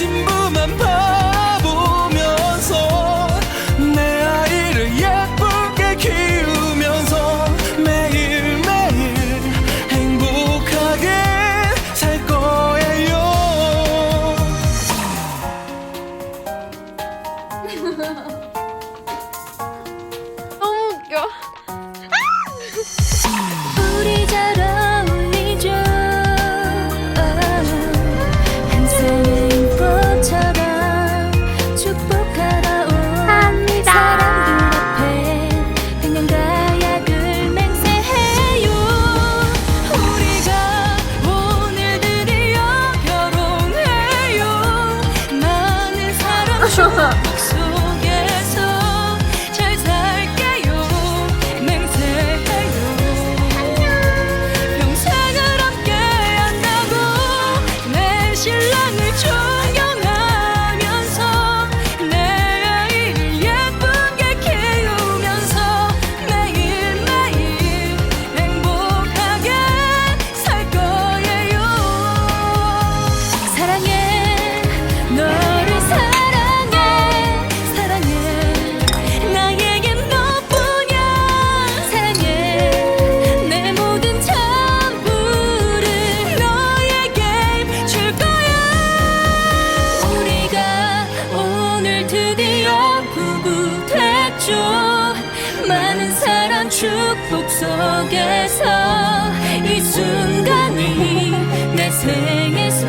신부만 봐보면서 내 아이를 예쁘게 키우면서 매일매일 행복하게 살 거예요. 嗯。축복 속에서 이 순간이 내 생에서